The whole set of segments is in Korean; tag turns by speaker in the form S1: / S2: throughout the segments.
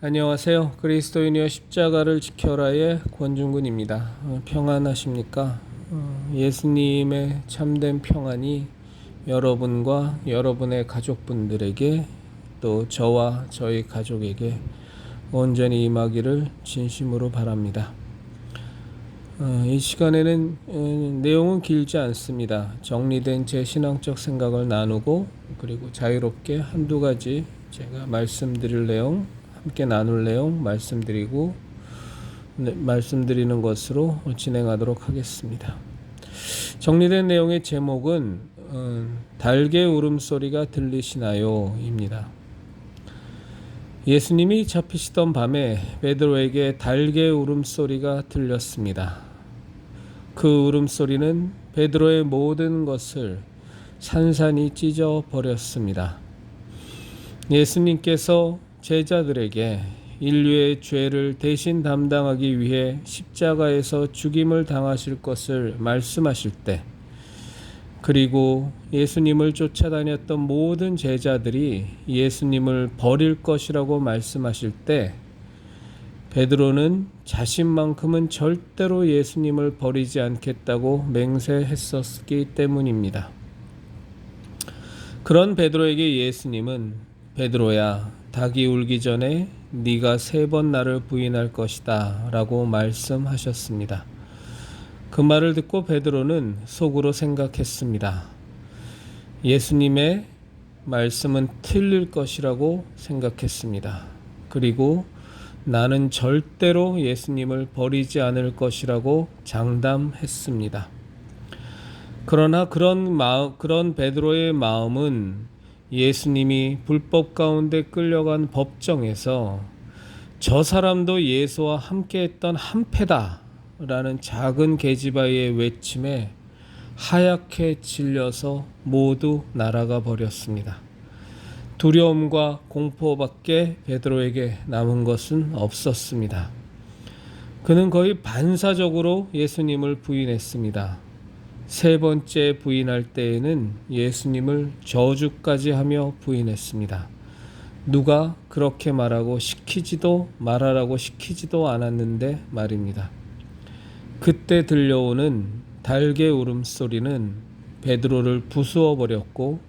S1: 안녕하세요. 그리스도인이여 십자가를 지켜라의 권중근입니다. 어, 평안하십니까? 어, 예수님의 참된 평안이 여러분과 여러분의 가족분들에게 또 저와 저희 가족에게 온전히 임하기를 진심으로 바랍니다. 어, 이 시간에는 어, 내용은 길지 않습니다. 정리된 제 신앙적 생각을 나누고 그리고 자유롭게 한두 가지 제가 말씀드릴 내용 함께 나눌 내용 말씀드리고 네, 말씀드리는 것으로 진행하도록 하겠습니다. 정리된 내용의 제목은 어, 달개 울음소리가 들리시나요입니다. 예수님이 잡히시던 밤에 베드로에게 달개 울음소리가 들렸습니다. 그 울음소리는 베드로의 모든 것을 산산이 찢어 버렸습니다. 예수님께서 제자들에게 인류의 죄를 대신 담당하기 위해 십자가에서 죽임을 당하실 것을 말씀하실 때, 그리고 예수님을 쫓아다녔던 모든 제자들이 예수님을 버릴 것이라고 말씀하실 때, 베드로는 자신만큼은 절대로 예수님을 버리지 않겠다고 맹세했었기 때문입니다. 그런 베드로에게 예수님은 베드로야 닭이 울기 전에 네가 세 번 나를 부인할 것이다라고 말씀하셨습니다. 그 말을 듣고 베드로는 속으로 생각했습니다. 예수님의 말씀은 틀릴 것이라고 생각했습니다. 그리고 나는 절대로 예수님을 버리지 않을 것이라고 장담했습니다. 그러나 그런 마음, 그런 베드로의 마음은 예수님이 불법 가운데 끌려간 법정에서 저 사람도 예수와 함께 했던 한패다 라는 작은 계집아이의 외침에 하얗게 질려서 모두 날아가 버렸습니다. 두려움과 공포밖에 베드로에게 남은 것은 없었습니다. 그는 거의 반사적으로 예수님을 부인했습니다. 세 번째 부인할 때에는 예수님을 저주까지 하며 부인했습니다. 누가 그렇게 말하고 시키지도 말하라고 시키지도 않았는데 말입니다. 그때 들려오는 달개 울음소리는 베드로를 부수어 버렸고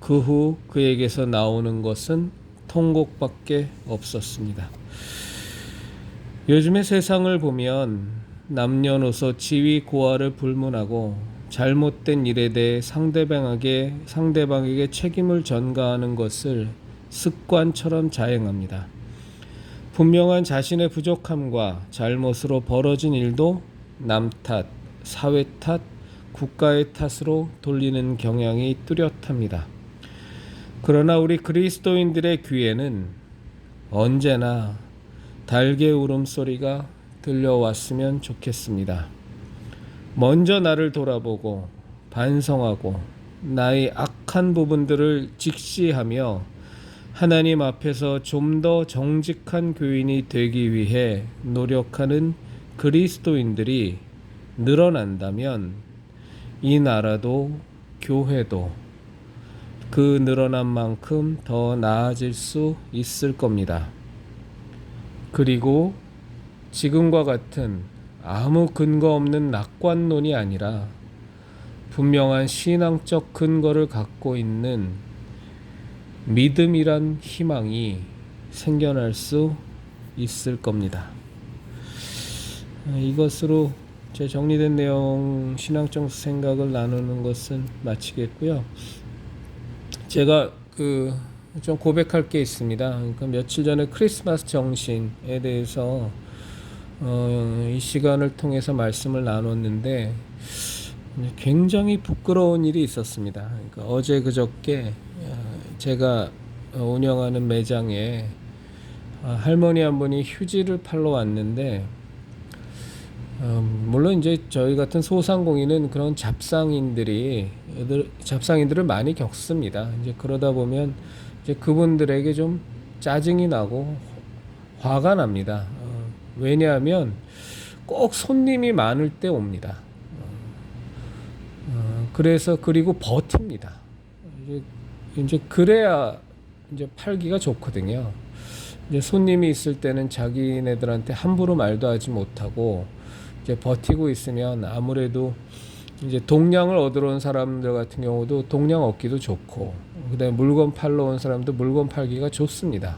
S1: 그 후 그에게서 나오는 것은 통곡밖에 없었습니다. 요즘의 세상을 보면 남녀노소 지위 고하를 불문하고 잘못된 일에 대해 상대방에게 상대방에게 책임을 전가하는 것을 습관처럼 자행합니다. 분명한 자신의 부족함과 잘못으로 벌어진 일도 남 탓, 사회 탓, 국가의 탓으로 돌리는 경향이 뚜렷합니다. 그러나 우리 그리스도인들의 귀에는 언제나 달개 울음소리가 들려왔으면 좋겠습니다. 먼저 나를 돌아보고 반성하고 나의 악한 부분들을 직시하며 하나님 앞에서 좀 더 정직한 교인이 되기 위해 노력하는 그리스도인들이 늘어난다면 이 나라도 교회도 그 늘어난 만큼 더 나아질 수 있을 겁니다. 그리고 지금과 같은 아무 근거 없는 낙관론이 아니라 분명한 신앙적 근거를 갖고 있는 믿음이란 희망이 생겨날 수 있을 겁니다. 이것으로 제 정리된 내용 신앙적 생각을 나누는 것은 마치겠고요. 제가 그 좀 고백할 게 있습니다. 그러니까 며칠 전에 크리스마스 정신에 대해서 어, 이 시간을 통해서 말씀을 나눴는데 굉장히 부끄러운 일이 있었습니다. 그러니까 어제 그저께 어, 제가 운영하는 매장에 어, 할머니 한 분이 휴지를 팔러 왔는데 어, 물론 이제 저희 같은 소상공인은 그런 잡상인들이 잡상인들을 많이 겪습니다. 이제 그러다 보면 이제 그분들에게 좀 짜증이 나고 화가 납니다. 왜냐하면 꼭 손님이 많을 때 옵니다. 어, 그래서 그리고 버팁니다. 이제, 그래야 이제 팔기가 좋거든요. 이제 손님이 있을 때는 자기네들한테 함부로 말도 하지 못하고 이제 버티고 있으면 아무래도 이제 동량을 얻으러 온 사람들 같은 경우도 동량 얻기도 좋고 그다음에 물건 팔러 온 사람도 물건 팔기가 좋습니다.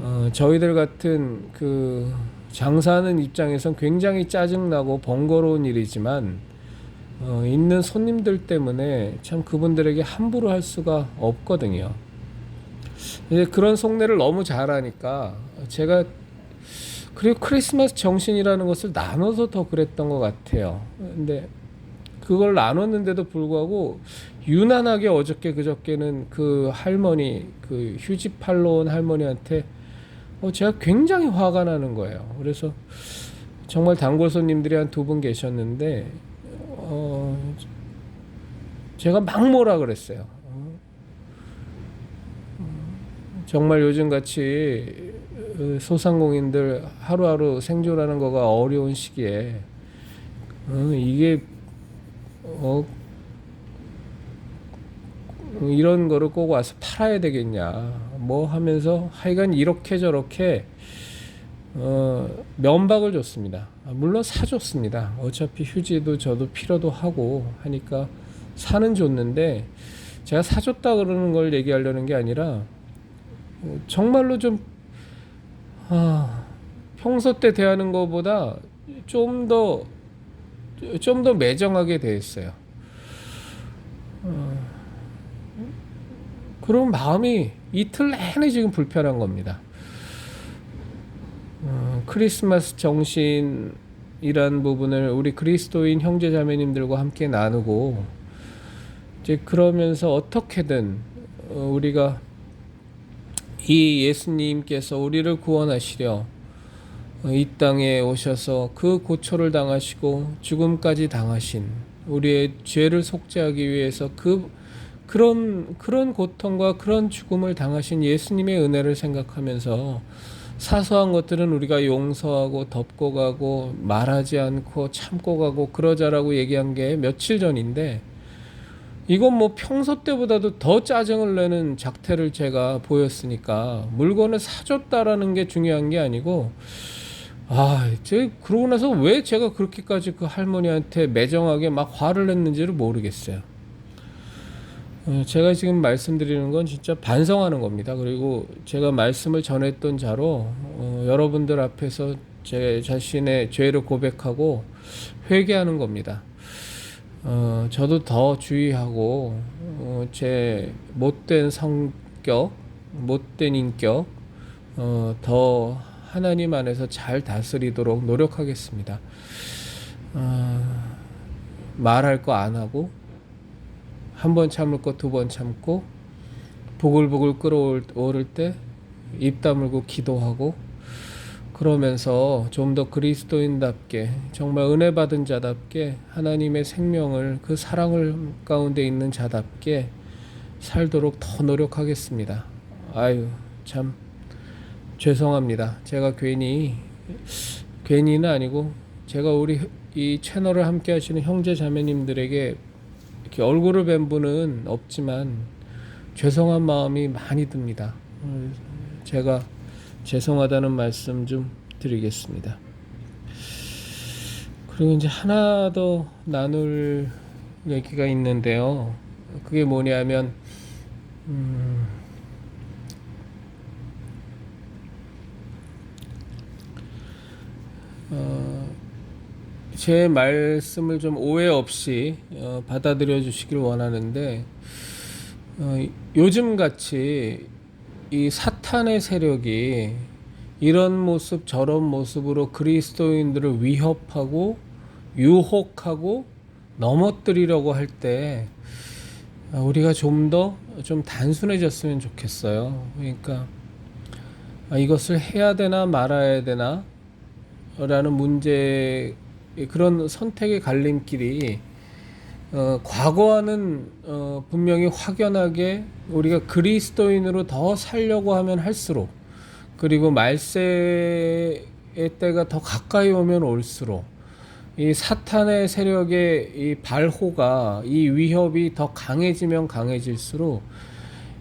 S1: 어, 저희들 같은 그 장사하는 입장에선 굉장히 짜증나고 번거로운 일이지만 어, 있는 손님들 때문에 참 그분들에게 함부로 할 수가 없거든요. 이제 그런 속내를 너무 잘하니까 제가 그리고 크리스마스 정신이라는 것을 나눠서 더 그랬던 것 같아요. 근데 그걸 나눴는데도 불구하고 유난하게 어저께 그저께는 그 할머니 그 휴지 팔러 온 할머니한테 어 제가 굉장히 화가 나는 거예요. 그래서 정말 단골 손님들이 한 두 분 계셨는데 어 제가 막 뭐라 그랬어요. 어, 정말 요즘 같이 어, 소상공인들 하루하루 생존하는 거가 어려운 시기에 어, 이게 어, 이런 거를 꼭 와서 팔아야 되겠냐 뭐 하면서 하여간 이렇게 저렇게 어, 면박을 줬습니다. 아, 물론 사줬습니다. 어차피 휴지도 저도 필요도 하고 하니까 사는 줬는데 제가 사줬다 그러는 걸 얘기하려는 게 아니라 어, 정말로 좀 아, 평소 때 대하는 것보다 좀 더 좀더 매정하게 대했어요. 어, 그런 마음이 이틀 내내 지금 불편한 겁니다. 어, 크리스마스 정신이란 부분을 우리 그리스도인 형제 자매님들과 함께 나누고 이제 그러면서 어떻게든 어, 우리가 이 예수님께서 우리를 구원하시려 어, 이 땅에 오셔서 그 고초를 당하시고 죽음까지 당하신 우리의 죄를 속죄하기 위해서 그 그런 그런 고통과 그런 죽음을 당하신 예수님의 은혜를 생각하면서 사소한 것들은 우리가 용서하고 덮고 가고 말하지 않고 참고 가고 그러자라고 얘기한 게 며칠 전인데 이건 뭐 평소 때보다도 더 짜증을 내는 작태를 제가 보였으니까 물건을 사줬다라는 게 중요한 게 아니고 아, 제 그러고 나서 왜 제가 그렇게까지 그 할머니한테 매정하게 막 화를 냈는지를 모르겠어요. 어, 제가 지금 말씀드리는 건 진짜 반성하는 겁니다. 그리고 제가 말씀을 전했던 자로 어, 여러분들 앞에서 제 자신의 죄를 고백하고 회개하는 겁니다. 어, 저도 더 주의하고 어, 제 못된 성격, 못된 인격 어, 더 하나님 안에서 잘 다스리도록 노력하겠습니다. 어, 말할 거 안 하고 한 번 참을 거두번 참고 보글보글 끓어오를 때 입 다물고 기도하고 그러면서 좀 더 그리스도인답게 정말 은혜 받은 자답게 하나님의 생명을 그 사랑을 가운데 있는 자답게 살도록 더 노력하겠습니다. 아유 참 죄송합니다. 제가 괜히 괜히는 아니고 제가 우리 이 채널을 함께 하시는 형제 자매님들에게 이렇게 얼굴을 뵌 분은 없지만 죄송한 마음이 많이 듭니다. 음, 제가 죄송하다는 말씀 좀 드리겠습니다. 그리고 이제 하나 더 나눌 얘기가 있는데요. 그게 뭐냐면, 음, 어, 제 말씀을 좀 오해 없이 어, 받아들여 주시길 원하는데, 어, 요즘 같이 이 사탄의 세력이 이런 모습 저런 모습으로 그리스도인들을 위협하고 유혹하고 넘어뜨리려고 할 때 우리가 좀 더좀 단순해졌으면 좋겠어요. 그러니까 아, 이것을 해야 되나 말아야 되나 라는 문제 그런 선택의 갈림길이 어, 과거와는 어, 분명히 확연하게 우리가 그리스도인으로 더 살려고 하면 할수록 그리고 말세의 때가 더 가까이 오면 올수록 이 사탄의 세력의 이 발호가 이 위협이 더 강해지면 강해질수록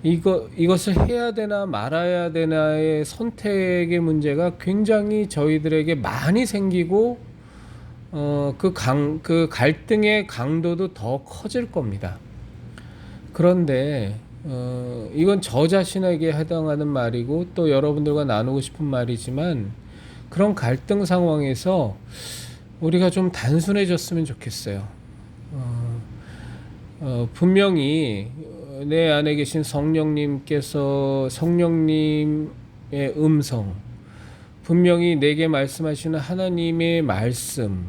S1: 이거 이것을 해야 되나 말아야 되나의 선택의 문제가 굉장히 저희들에게 많이 생기고 어 그 강 그 갈등의 강도도 더 커질 겁니다. 그런데 어 이건 저 자신에게 해당하는 말이고 또 여러분들과 나누고 싶은 말이지만 그런 갈등 상황에서 우리가 좀 단순해졌으면 좋겠어요. 어, 어, 분명히 내 안에 계신 성령님께서 성령님의 음성, 분명히 내게 말씀하시는 하나님의 말씀,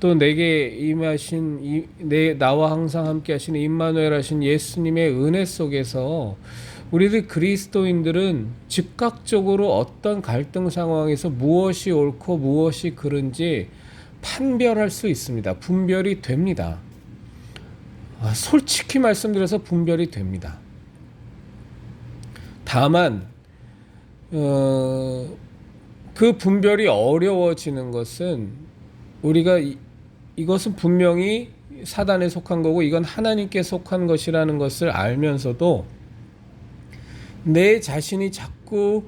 S1: 또 내게 임하신 이, 내 나와 항상 함께 하시는 임마누엘 하신 예수님의 은혜 속에서 우리들 그리스도인들은 즉각적으로 어떤 갈등 상황에서 무엇이 옳고 무엇이 그른지 판별할 수 있습니다. 분별이 됩니다. 아, 솔직히 말씀드려서 분별이 됩니다. 다만 어, 그 분별이 어려워지는 것은 우리가 이, 이것은 분명히 사단에 속한 거고 이건 하나님께 속한 것이라는 것을 알면서도 내 자신이 자꾸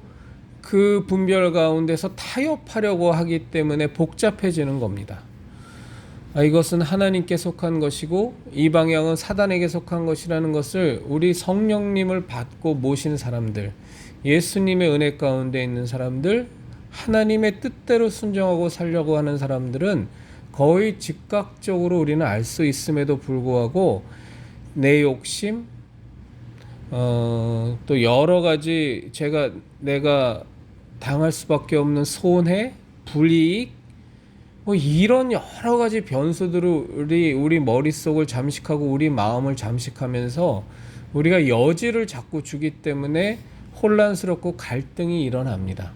S1: 그 분별 가운데서 타협하려고 하기 때문에 복잡해지는 겁니다. 아, 이것은 하나님께 속한 것이고 이 방향은 사단에게 속한 것이라는 것을 우리 성령님을 받고 모신 사람들, 예수님의 은혜 가운데 있는 사람들, 하나님의 뜻대로 순종하고 살려고 하는 사람들은 거의 즉각적으로 우리는 알 수 있음에도 불구하고 내 욕심, 어, 또 여러 가지 제가 내가 당할 수밖에 없는 손해, 불이익, 뭐 이런 여러 가지 변수들을 우리 우리 머릿속을 잠식하고 우리 마음을 잠식하면서 우리가 여지를 자꾸 주기 때문에 혼란스럽고 갈등이 일어납니다.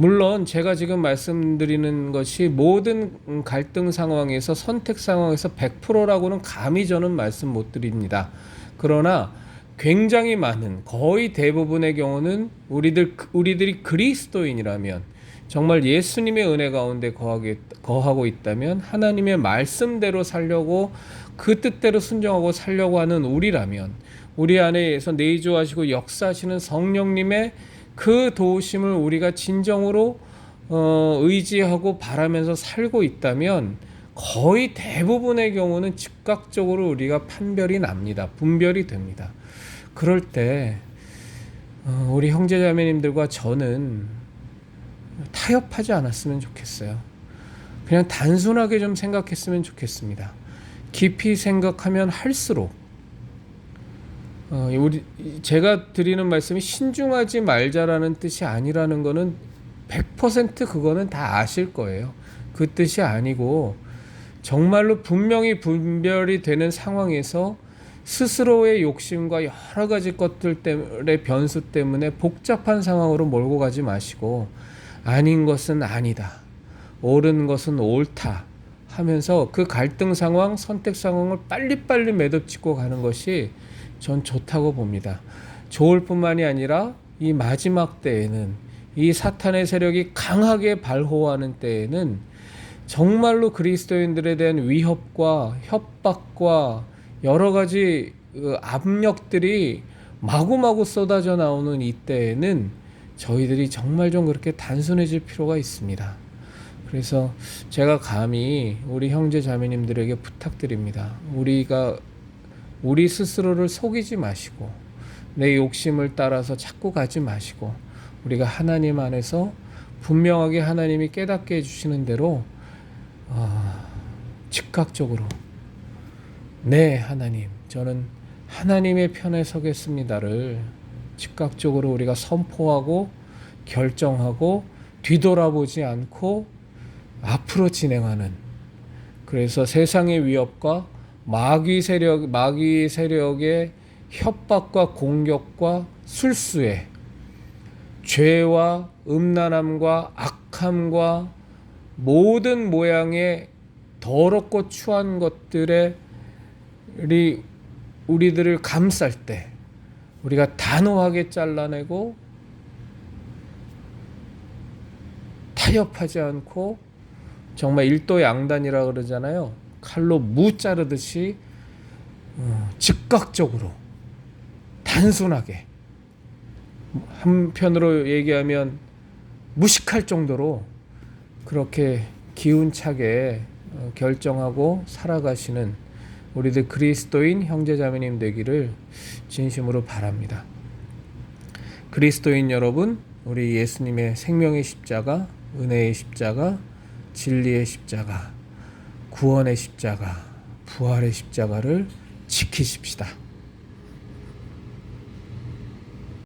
S1: 물론 제가 지금 말씀드리는 것이 모든 갈등 상황에서 선택 상황에서 100%라고는 감히 저는 말씀 못 드립니다. 그러나 굉장히 많은 거의 대부분의 경우는 우리들 우리들이 그리스도인이라면 정말 예수님의 은혜 가운데 거하게, 거하고 있다면 하나님의 말씀대로 살려고 그 뜻대로 순종하고 살려고 하는 우리라면 우리 안에서 내주하시고 역사하시는 성령님의 그 도우심을 우리가 진정으로 어, 의지하고 바라면서 살고 있다면 거의 대부분의 경우는 즉각적으로 우리가 판별이 납니다. 분별이 됩니다. 그럴 때 어, 우리 형제자매님들과 저는 타협하지 않았으면 좋겠어요. 그냥 단순하게 좀 생각했으면 좋겠습니다. 깊이 생각하면 할수록 어, 우리 제가 드리는 말씀이 신중하지 말자라는 뜻이 아니라는 거는 100% 그거는 다 아실 거예요. 그 뜻이 아니고 정말로 분명히 분별이 되는 상황에서 스스로의 욕심과 여러 가지 것들 때문에 변수 때문에 복잡한 상황으로 몰고 가지 마시고 아닌 것은 아니다. 옳은 것은 옳다. 하면서 그 갈등 상황, 선택 상황을 빨리빨리 매듭짓고 가는 것이 전 좋다고 봅니다. 좋을 뿐만이 아니라 이 마지막 때에는 이 사탄의 세력이 강하게 발호하는 때에는 정말로 그리스도인들에 대한 위협과 협박과 여러 가지 그 압력들이 마구마구 쏟아져 나오는 이때에는 저희들이 정말 좀 그렇게 단순해질 필요가 있습니다. 그래서 제가 감히 우리 형제 자매님들에게 부탁드립니다. 우리가 우리 스스로를 속이지 마시고 내 욕심을 따라서 자꾸 가지 마시고 우리가 하나님 안에서 분명하게 하나님이 깨닫게 해주시는 대로 어, 즉각적으로 네 하나님 저는 하나님의 편에 서겠습니다를 즉각적으로 우리가 선포하고 결정하고 뒤돌아보지 않고 앞으로 진행하는 그래서 세상의 위협과 마귀 세력 마귀 세력의 협박과 공격과 술수에 죄와 음란함과 악함과 모든 모양의 더럽고 추한 것들에 우리들을 감쌀 때 우리가 단호하게 잘라내고 타협하지 않고 정말 일도 양단이라 그러잖아요. 칼로 무 자르듯이 어, 즉각적으로 단순하게 한편으로 얘기하면 무식할 정도로 그렇게 기운차게 어, 결정하고 살아가시는 우리들 그리스도인 형제자매님 되기를 진심으로 바랍니다. 그리스도인 여러분, 우리 예수님의 생명의 십자가, 은혜의 십자가, 진리의 십자가, 구원의 십자가, 부활의 십자가를 지키십시다.